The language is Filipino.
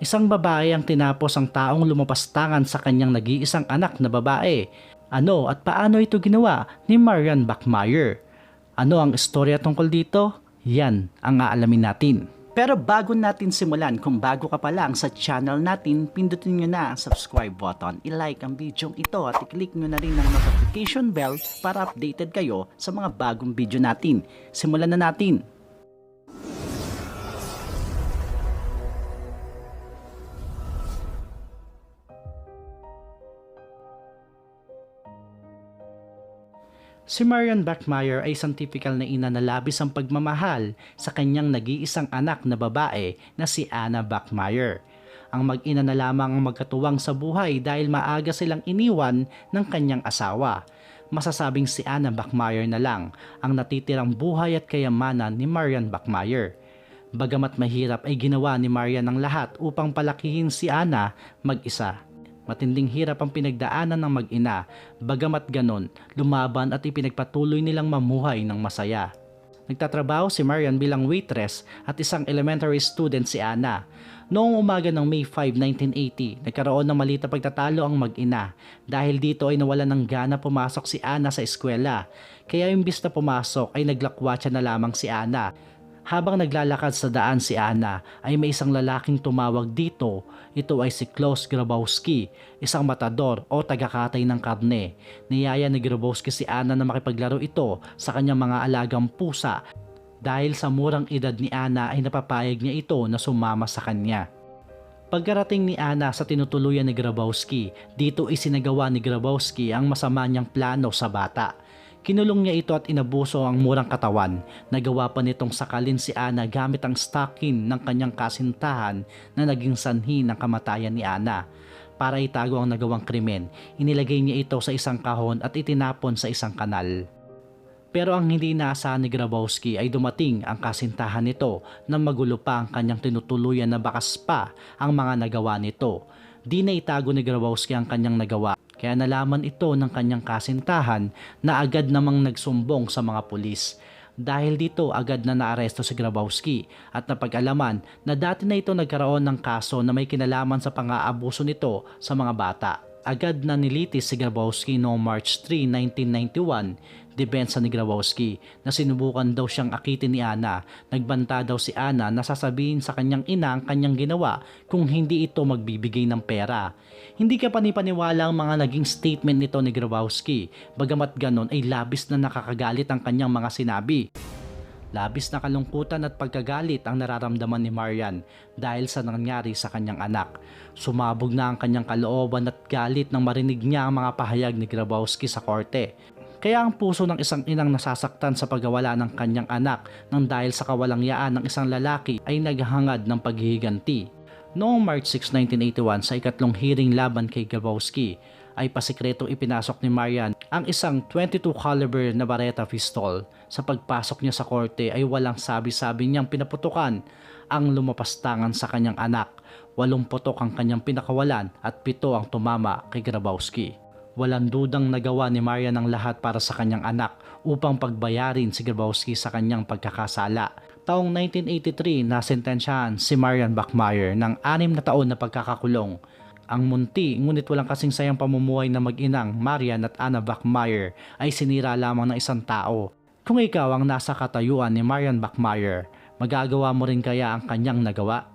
Isang babae ang tinapos ang taong lumapastangan sa kanyang nag-iisang anak na babae. Ano at paano ito ginawa ni Marian Bachmeyer? Ano ang istorya tungkol dito? Yan ang aalamin natin. Pero bago natin simulan, kung bago ka pa lang sa channel natin, pindutin nyo na ang subscribe button, i-like ang video ito at i-click nyo na rin ang notification bell para updated kayo sa mga bagong video natin. Simulan na natin! Si Marian Bachmeyer ay isang typical na ina na labis ang pagmamahal sa kanyang nag-iisang anak na babae na si Anna Bachmeyer. Ang mag-ina na lamang ang magkatuwang sa buhay dahil maaga silang iniwan ng kanyang asawa. Masasabing si Anna Bachmeyer na lang ang natitirang buhay at kayamanan ni Marian Bachmeyer. Bagamat mahirap ay ginawa ni Marian ang lahat upang palakihin si Anna mag-isa. Matinding hirap ang pinagdaanan ng mag-ina, bagamat ganon, lumaban at ipinagpatuloy nilang mamuhay ng masaya. Nagtatrabaho si Marian bilang waitress at isang elementary student si Anna. Noong umaga ng May 5, 1980, nagkaroon ng malita pagtatalo ang mag-ina. Dahil dito ay nawala ng gana pumasok si Anna sa eskwela. Kaya imbis na pumasok ay naglakwatsa na lamang si Anna. Habang naglalakad sa daan si Anna ay may isang lalaking tumawag dito. Ito ay si Klaus Grabowski, isang matador o tagakatay ng karne. Niyaya ni Grabowski si Anna na makipaglaro ito sa kanyang mga alagang pusa dahil sa murang edad ni Anna ay napapayag niya ito na sumama sa kanya. Pagkarating ni Anna sa tinutuluyan ni Grabowski, dito isinagawa ni Grabowski ang masama niyang plano sa bata. Kinulong niya ito at inabuso ang murang katawan. Nagawa pa nitong sakalin si Ana gamit ang stocking ng kanyang kasintahan na naging sanhi ng kamatayan ni Ana. Para itago ang nagawang krimen, inilagay niya ito sa isang kahon at itinapon sa isang kanal. Pero ang hindi naasahan ni Grabowski ay dumating ang kasintahan nito na magulo pa ang kanyang tinutuluyan na bakas pa ang mga nagawa nito. Di na itago ni Grabowski ang kanyang nagawa kaya nalaman ito ng kanyang kasintahan na agad namang nagsumbong sa mga pulis. Dahil dito agad na naaresto si Grabowski at napag-alaman na dati na ito nagkaroon ng kaso na may kinalaman sa pang-aabuso nito sa mga bata. Agad na nilitis si Grabowski noong March 3, 1991 depensa ni Grabowski na sinubukan daw siyang akitin ni Ana. Nagbanta daw si Ana na sasabihin sa kanyang ina ang kanyang ginawa kung hindi ito magbibigay ng pera. Hindi ka panipaniwala ang mga naging statement nito ni Grabowski. Bagamat ganon ay labis na nakakagalit ang kanyang mga sinabi. Labis na kalungkutan at pagkagalit ang nararamdaman ni Marian dahil sa nangyari sa kanyang anak. Sumabog na ang kanyang kalooban at galit nang marinig niya ang mga pahayag ni Grabowski sa korte. Kaya ang puso ng isang inang nasasaktan sa pagkawala ng kanyang anak nang dahil sa kawalangyaan ng isang lalaki ay naghahangad ng paghihiganti. Noong March 6, 1981 sa ikatlong hearing laban kay Grabowski ay pasikretong ipinasok ni Marian ang isang 22 caliber na bareta pistol. Sa pagpasok niya sa korte ay walang sabi-sabi niyang pinaputukan ang lumapastangan sa kanyang anak. Walong putok ang kanyang pinakawalan at pito ang tumama kay Grabowski. Walang dudang nagawa ni Marian ang lahat para sa kanyang anak upang pagbayarin si Grabowski sa kanyang pagkakasala. Taong 1983 nasentensyahan si Marian Bachmeyer ng anim na taon na pagkakakulong. Ang munti ngunit walang kasing sayang pamumuhay na mag-inang Marian at Anna Bachmeyer ay sinira lamang ng isang tao. Kung ikaw ang nasa katayuan ni Marian Bachmeyer, magagawa mo rin kaya ang kanyang nagawa?